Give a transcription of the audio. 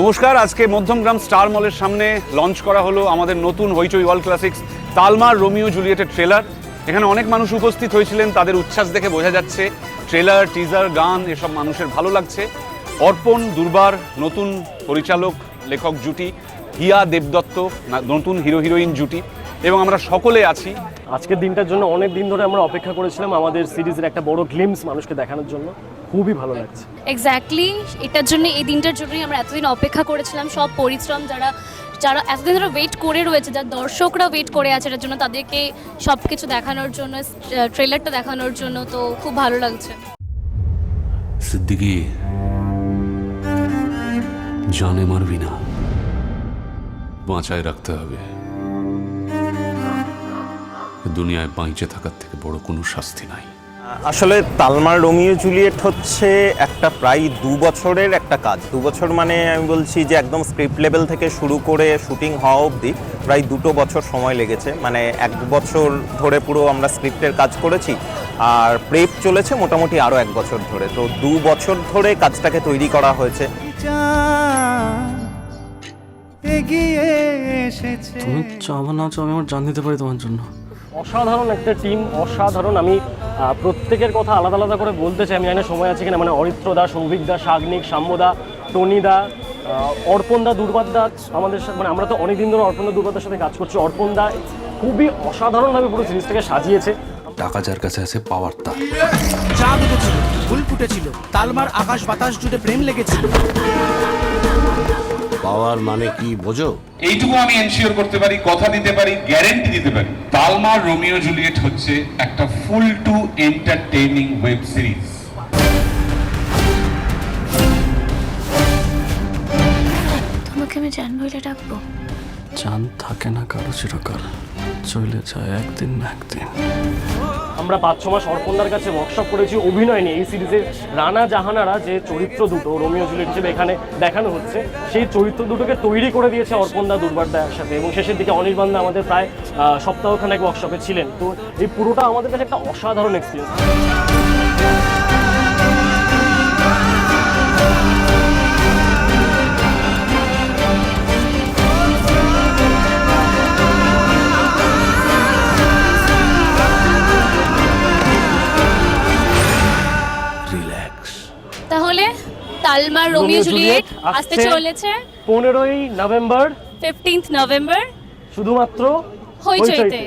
নমস্কার, আজকে মধ্যমগ্রাম স্টার মলের সামনে লঞ্চ করা হলো আমাদের নতুন Hoichoi world classics Talmar Romeo জুলিয়েটের ট্রেলার। এখানে অনেক মানুষ উপস্থিত হয়েছিলেন, তাদের উচ্ছ্বাস দেখে বোঝা যাচ্ছে ট্রেলার, টিজার, গান, এসব মানুষের ভালো লাগছে। অর্পণ দুর্বার, নতুন পরিচালক, লেখক জুটি, হিয়া দেবদত্ত নতুন হিরো, হিরোইন জুটি। এবং আমরা সকলে আছি। আজকের দিনটার জন্য অনেক দিন ধরে আমরা অপেক্ষা করেছিলাম আমাদের সিরিজের একটা বড় গ্লিমস মানুষকে দেখানোর জন্য। খুবই ভালো লাগছে। এক্স্যাক্টলি এটার জন্য এই দিনটার জন্যই আমরা এতদিন অপেক্ষা করেছিলাম। সব পরিশ্রম যারা যারা এতদিন ধরে ওয়েট করে রয়েছে যারা দর্শকরা ওয়েট করে আছে এটার জন্য তাদেরকে সব কিছু দেখানোর জন্য ট্রেলারটা দেখানোর জন্য তো খুব ভালো লাগছে। সিদ্দিকি জানে মারবি না। বাঁচায় রাখতে হবে। দুনিয়ায় বাঁচে থাকার থেকে বড় কোনো শাস্তি নাই। আসলে তালমার রোমিও জুলিয়েট হচ্ছে একটা প্রায় দু বছরের একটা কাজ। দু বছর মানে আমি বলছি যে একদম স্ক্রিপ্ট লেভেল থেকে শুরু করে শুটিং হওয়া অবধি প্রায় দুটো বছর সময় লেগেছে। মানে এক বছর ধরে পুরো আমরা স্ক্রিপ্টের কাজ করেছি আর প্রেপ চলেছে মোটামুটি আরও এক বছর ধরে। তো দু বছর ধরে কাজটাকে তৈরি করা হয়েছে। তুমি চাও না চাও আমি আমার জান দিতে পারি তোমার জন্য? অসাধারণ একটা টিম অসাধারণ। আমি প্রত্যেকের কথা আলাদা আলাদা করে বলতে চাই আমি জানি সময় আছে কিনা। মানে অরিত্র দা সৌভিক দা সাগ্নিক সাম্যদা টনি দা আহ, অর্পণ দা দুর্বাদ দা আমাদের সাথে মানে আমরা তো অনেকদিন ধরে অর্পণ দা দুর্বাদার সাথে কাজ করছি। অর্পণ দা খুবই অসাধারণভাবে পুরো সিরিজটাকে সাজিয়েছে। টাকা যার কাছে আছে পাওয়ার তার। চাঁদ উঠেছিল ফুল ফুটেছিল। তালমার আকাশ বাতাস জুড়ে প্রেম লেগেছিল। পাওয়ার মানে কি বোঝো? এইটুকু আমি এনশিওর করতে পারি কথা দিতে পারি গ্যারেন্টি দিতে পারি। তালমার রোমিও জুলিয়েট হচ্ছে একটা full to entertaining web series তোমাকে আমি জান বলে ডাকবো? থাকে না কারও চিরকাল। চলে যায় একদিন না একদিন। আমরা পাঁচ, ছ মাস অর্পণদার কাছে ওয়ার্কশপ করেছি, অভিনয় নিয়ে। এই সিরিজের রানা জাহানারা যে চরিত্র দুটো রোমিও জুলিয়েট হিসেবে এখানে দেখানো হচ্ছে, সেই চরিত্র দুটোকে তৈরি করে দিয়েছে অর্পণদা দুর্বারদা একসাথে। এবং শেষের দিকে অনির্বাণদা আমাদের প্রায় সপ্তাহখানেক ওয়ার্কশপে ছিলেন। তো এই পুরোটা আমাদের কাছে একটা অসাধারণ এক্সপিরিয়েন্স তাহলে তালমা রোমিও জুলিয়েট আসতে চলেছে। পনেরোই নভেম্বর। Fifteenth November. শুধুমাত্র হইচইতে। হইচইতে।